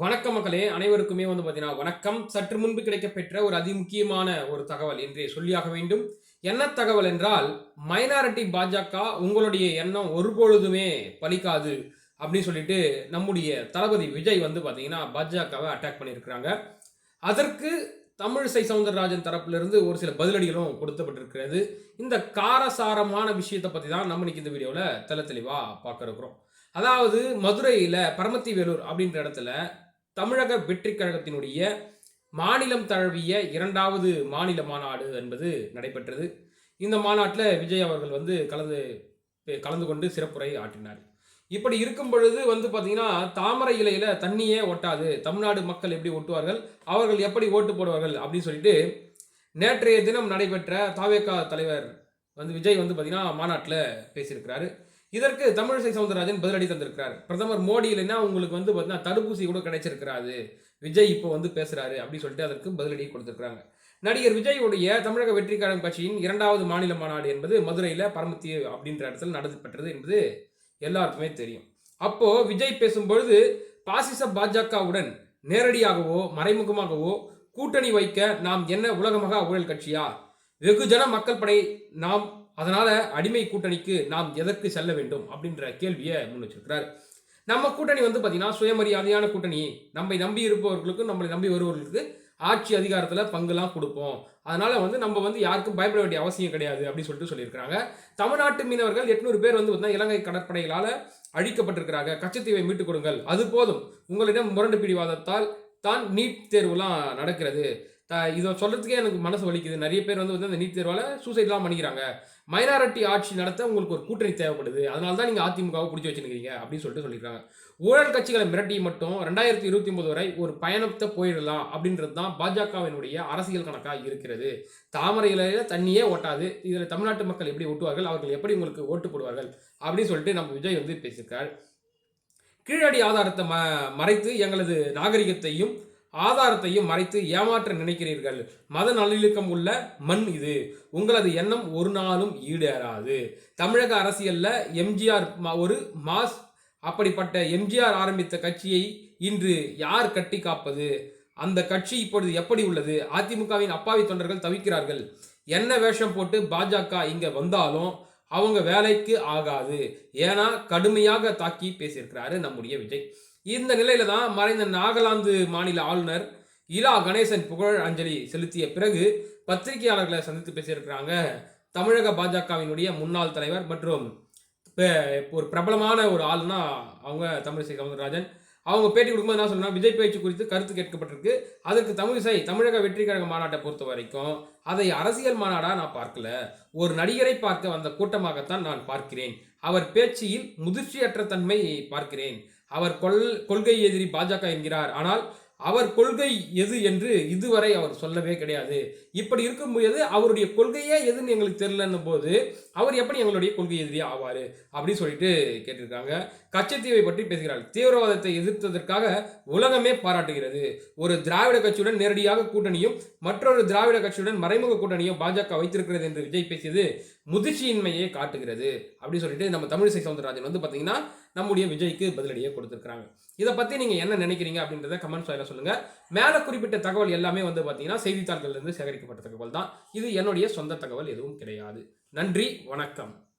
வணக்கம் மக்களே அனைவருக்குமே வந்து பார்த்தீங்கன்னா வணக்கம். சற்று முன்பு கிடைக்கப்பெற்ற ஒரு அதிமுக்கியமான ஒரு தகவல். என்றே சொல்லியாக வேண்டும். என்ன தகவல் என்றால் மைனாரிட்டி பாஜக உங்களுடைய எண்ணம் ஒருபொழுதுமே பலிக்காது அப்படின்னு சொல்லிட்டு நம்முடைய தளபதி விஜய் வந்து பார்த்தீங்கன்னா பாஜகவை அட்டாக் பண்ணியிருக்கிறாங்க. அதற்கு தமிழிசை சவுந்தரராஜன் தரப்பிலிருந்து ஒரு சில பதிலடிகளும் கொடுக்கப்பட்டிருக்கிறது. இந்த காரசாரமான விஷயத்தை பற்றி தான் நம்ம இன்னைக்கு இந்த வீடியோவில் தெல தெளிவாக பார்க்க இருக்கிறோம் அதாவது மதுரையில் பரமத்தி வேலூர் அப்படின்ற இடத்துல தமிழக வெற்றி கழகத்தினுடைய மாநிலம் தழுவிய இரண்டாவது மாநில மாநாடு என்பது நடைபெற்றது. இந்த மாநாட்டில் விஜய் அவர்கள் வந்து கலந்து கலந்து கொண்டு சிறப்புரை ஆற்றினார். இப்படி இருக்கும் பொழுது வந்து பார்த்தீங்கன்னா தாமரை இலையில் தண்ணியே ஒட்டாது. தமிழ்நாடு மக்கள் எப்படி ஒட்டுவார்கள்? அவர்கள் எப்படி ஓட்டு போடுவார்கள்? அப்படின்னு சொல்லிட்டு நேற்றைய தினம் நடைபெற்ற தாவேகா தலைவர் வந்து விஜய் வந்து பார்த்தீங்கன்னா மாநாட்டில் பேசியிருக்கிறாரு. இதற்கு தமிழிசை சவுந்தரராஜன் பதிலடி தந்திருக்கிறார். பிரதமர் மோடி இல்லைன்னா உங்களுக்கு வந்து பார்த்தீங்கன்னா தடுப்பூசி கூட கிடைச்சிருக்கிறாரு. விஜய் இப்போ வந்து பேசுறாரு அப்படின்னு சொல்லிட்டு அதற்கு பதிலடி கொடுத்துருக்காங்க நடிகர் விஜயுடைய தமிழக வெற்றிக்காரன் கட்சியின் இரண்டாவது மாநில மாநாடு என்பது மதுரையில் பரமத்தி அப்படின்ற இடத்துல நடத்தப்பட்டது என்பது எல்லாருக்குமே தெரியும். அப்போது விஜய் பேசும்பொழுது பாசிச பாஜகவுடன் நேரடியாகவோ மறைமுகமாகவோ கூட்டணி வைக்க நாம் என்ன உலகமாக ஊழல் கட்சியா? வெகுஜன மக்கள் படை நாம் அதனால் அடிமை கூட்டணிக்கு நாம் எதற்கு செல்ல வேண்டும் அப்படின்ற கேள்வியை முன் வச்சிருக்கிறார். நம்ம கூட்டணி வந்து பார்த்தீங்கன்னா சுயமரியாதையான கூட்டணி. நம்மை நம்பி இருப்பவர்களுக்கும் நம்மளை நம்பி வருபவர்களுக்கு ஆட்சி அதிகாரத்தில் பங்குலாம் கொடுப்போம். அதனால் வந்து நம்ம வந்து யாருக்கும் பயப்பட வேண்டிய அவசியம் கிடையாது அப்படின்னு சொல்லிட்டு சொல்லியிருக்கிறாங்க. தமிழ்நாட்டு மீனவர்கள் எட்நூறு பேர் வந்து பார்த்தீங்கன்னா இலங்கை கடற்படைகளால் அழிக்கப்பட்டிருக்கிறாங்க. கச்சத்தீவை மீட்டுக் கொடுங்கள். அது போதும். உங்களிடம் முரண்டு பிடிவாதத்தால் தான் நீட் தேர்வுலாம் நடக்கிறது. இதை சொல்கிறதுக்கே எனக்கு மனசு வலிக்குது. நிறைய பேர் வந்து வந்து அந்த நீட் தேர்வால் சூசைட்லாம் பண்ணிக்கிறாங்க. மைனாரிட்டி ஆட்சி நடத்த உங்களுக்கு ஒரு கூட்டணி தேவைப்படுது. அதனால தான் நீங்கள் அதிமுகவை பிடிச்சி வச்சுருக்கீங்க அப்படின்னு சொல்லிட்டு சொல்லியிருக்காங்க. ஊழல் கட்சிகளை மிரட்டி மட்டும் ரெண்டாயிரத்தி இருபத்தி ஒன்பது வரை ஒரு பயணத்தை போயிடலாம் அப்படின்றது தான் பாஜகவினுடைய அரசியல் கணக்காக இருக்கிறது. தாமரை இலையில தண்ணியே ஓட்டாது இதில் தமிழ்நாட்டு மக்கள் எப்படி ஓட்டுவார்கள் அவர்கள் எப்படி உங்களுக்கு ஓட்டு போடுவார்கள்? அப்படின்னு சொல்லிட்டு நம்ம விஜய் வந்து பேசியிருக்கார். கீழடி ஆதாரத்தை ம மறைத்து எங்களது நாகரிகத்தையும் ஆதாரத்தையும் மறைத்து ஏமாற்ற நினைக்கிறீர்கள். மத நல்லிழுக்கம் உள்ள மண் இது. உங்களது எண்ணம் ஒரு நாளும் ஈடேறாது. தமிழக அரசியலில் எம்ஜிஆர் ஒரு மாஸ் அப்படிப்பட்ட எம்ஜிஆர் ஆரம்பித்த கட்சியை இன்று யார் கட்டி காப்பது? அந்த கட்சி இப்பொழுது எப்படி உள்ளது? அதிமுகவின் அப்பாவி தொண்டர்கள் தவிக்கிறார்கள். என்ன வேஷம் போட்டு பாஜக இங்கே வந்தாலும் அவங்க வேலைக்கு ஆகாது. ஏன்னா கடுமையாக தாக்கி பேசியிருக்கிறாரு நம்முடைய விஜய். இந்த நிலையில தான் மறைந்த நாகாலாந்து மாநில ஆளுநர் இலா கணேசன் புகழ் அஞ்சலி செலுத்திய பிறகு பத்திரிகையாளர்களை சந்தித்து பேசியிருக்கிறாங்க. தமிழக பாஜகவினுடைய முன்னாள் தலைவர் மற்றும் ஒரு பிரபலமான ஒரு ஆள்னா அவங்க தமிழிசை சவுந்தரராஜன் அவங்க பேட்டி கொடுக்கும்போது என்ன சொன்னால் விஜய் பேச்சு குறித்து கருத்து கேட்கப்பட்டிருக்கு. அதற்கு தமிழிசை தமிழக வெற்றி கழக மாநாட்டை பொறுத்த வரைக்கும் அதை அரசியல் மாநாடாக நான் பார்க்கல. ஒரு நடிகரை பார்க்க வந்த கூட்டமாகத்தான் நான் பார்க்கிறேன். அவர் பேச்சில் முதிர்ச்சியற்ற தன்மை பார்க்கிறேன். அவர் கொள் கொள்கை எதிரி பாஜக என்கிறார். ஆனால் அவர் கொள்கை எது என்று இதுவரை அவர் சொல்லவே கிடையாது. இப்படி இருக்கும்போது அவருடைய கொள்கையே எதுன்னு எங்களுக்கு தெரியலன்னும் போது அவர் எப்படி எங்களுடைய கொள்கை எதிரி ஆவார் அப்படின்னு சொல்லிட்டு கேட்டிருக்காங்க. கச்சத்தீவை பற்றி பேசுகிறார் தீவிரவாதத்தை எதிர்த்ததற்காக உலகமே பாராட்டுகிறது. ஒரு திராவிட கட்சியுடன் நேரடியாக கூட்டணியும் மற்றொரு திராவிட கட்சியுடன் மறைமுக கூட்டணியும் பாஜக வைத்திருக்கிறது என்று விஜய் பேசியது முதிர்ச்சியின்மையை காட்டுகிறது அப்படின்னு சொல்லிட்டு நம்ம தமிழிசை சவுந்தரராஜன் வந்து பார்த்தீங்கன்னா நம்முடைய விஜய்க்கு பதிலடியை கொடுத்துருக்காங்க இதை பற்றி நீங்கள் என்ன நினைக்கிறீங்க அப்படின்றத கமெண்ட்ஸ் வாயில சொல்லுங்கள் மேலே குறிப்பிட்ட தகவல் எல்லாமே வந்து பார்த்தீங்கன்னா செய்தித்தாள்கள்லேருந்து சேகரிக்கப்பட்ட தகவல் தான் இது என்னுடைய சொந்த தகவல் எதுவும் கிடையாது. நன்றி வணக்கம்.